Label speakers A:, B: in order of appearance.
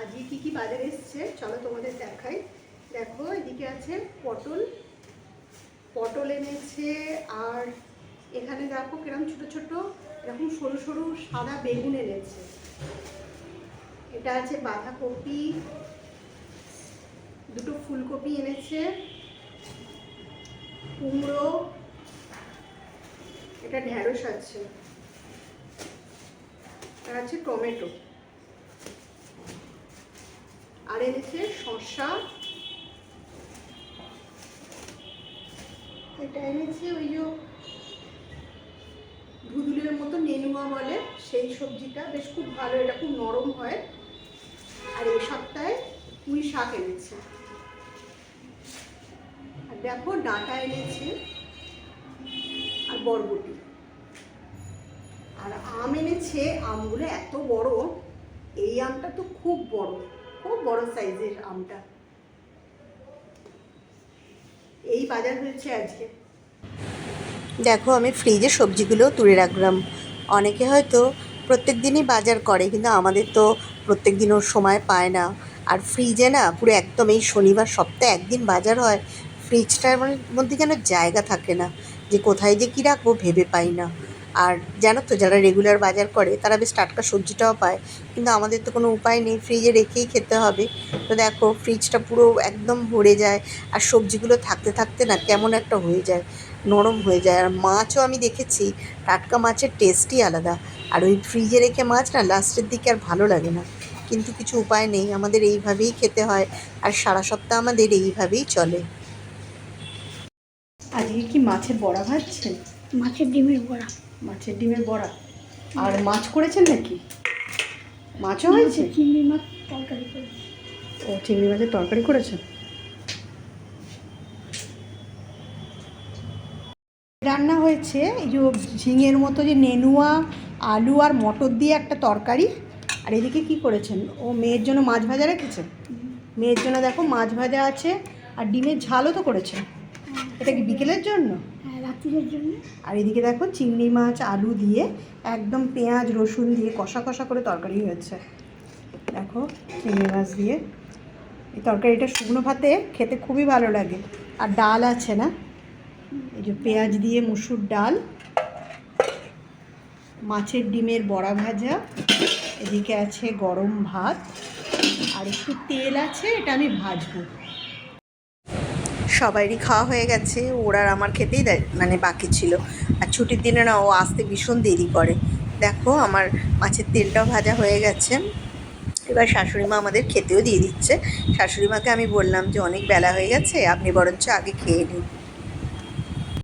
A: আজকে কী কী বাজারে এসছে? চলো তোমাদের দেখাই। দেখো, এদিকে আছে পটল। পটল এনেছে আর এখানে দেখো কীরকম ছোট ছোট, এরকম সরু সরু সাদা বেগুন এনেছে। এটা আছে বাঁধাকপি, দুটো ফুলকপি এনেছে, কুমড়ো, এটা ঢ্যাঁড়স আছে। আর আছে টমেটো। আর এনেছে শসা। এটা এনেছে ওই যে ধুদুলের মতো নেনুয়া বলে, সেই সবজিটা। বেশ খুব ভালো, এটা খুব নরম হয়। আর এই সপ্তাহে পুঁই শাক এনেছে। আর দেখো, ডাঁটা এনেছে আর বরবটি। আর আম এনেছে আমগুলো এত বড়, এই আমটা তো খুব বড়। খুব বড় সাইজের আমটা। এই বাজার হয়েছে আজকে।
B: দেখো, আমি ফ্রিজে সবজিগুলো তুলে রাখলাম। অনেকে হয়তো প্রত্যেক দিনই বাজার করে, কিন্তু আমাদের তো প্রত্যেক দিন ওর সময় পায় না। আর ফ্রিজে না পুরো একদম এই শনিবার সপ্তাহে একদিন বাজার হয়, ফ্রিজটার মধ্যে যেন জায়গা থাকে না, যে কোথায় যে কী রাখব ভেবে পাই না। আর জানো তো যারা রেগুলার বাজার করে তারা বেশ টাটকা সবজিটাও পায়। কিন্তু আমাদের তো কোনো উপায় নেই ফ্রিজে রেখেই খেতে হবে। তো দেখো ফ্রিজটা পুরো একদম ভরে যায় আর সবজিগুলো থাকতে থাকতে না কেমন একটা হয়ে যায় নরম হয়ে যায়। আর মাছও আমি দেখেছি টাটকা মাছের টেস্টই আলাদা। আর ওই ফ্রিজে রেখে মাছ না লাস্টের দিকে আর ভালো লাগে না। কিন্তু কিছু উপায় নেই আমাদের এইভাবেই খেতে হয় আর সারা সপ্তাহ আমাদের এইভাবেই চলে।
A: আজকে কি মাছের বড়া ভাজছেন?
C: মাছের ডিমের বড়া।
A: মাছের ডিমের বড়া। আর মাছ করেছেন নাকি? মাছও হয়েছে?
C: চিংড়ি মাছ তরকারি
A: ও চিংড়ি মাছের তরকারি করেছেন? রান্না হয়েছে এই যে ঝিঙের মতো যে নেনুয়া আলু আর মটর দিয়ে একটা তরকারি। আর এদিকে কি করেছেন? ও মেয়ের জন্য মাছ ভাজা রেখেছেন মেয়ের জন্য দেখো মাছ ভাজা আছে আর ডিমের ঝালও তো করেছেন। এটা কি বিকেলের জন্য?
C: হ্যাঁ রাত্রির জন্য।
A: আর এদিকে দেখো চিংড়ি মাছ আলু দিয়ে একদম পেঁয়াজ রসুন দিয়ে কষা কষা করে তরকারি হয়েছে। দেখো চিংড়ি মাছ দিয়ে। এই তরকারিটা শুকনো ভাতে খেতে খুবই ভালো লাগে। আর ডাল আছে না? এই যে পেঁয়াজ দিয়ে মুসুর ডাল। মাছের ডিমের বড়া ভাজা। এদিকে আছে গরম ভাত। আর একটু তেল আছে এটা আমি ভাজবো।
B: সবারই খাওয়া হয়ে গেছে। ওরা আর আমার খেতেই মানে বাকি ছিল। আর ছুটির দিনে না, ও আসতে ভীষণ দেরি করে। দেখো, আমার মাছের তেলটাও ভাজা হয়ে গেছে। এবার শাশুড়ি মা আমাদের খেতেও দিয়ে দিচ্ছে। শাশুড়ি মাকে আমি বললাম যে, অনেক বেলা হয়ে গেছে, আপনি বরঞ্চ আগে খেয়ে নিন।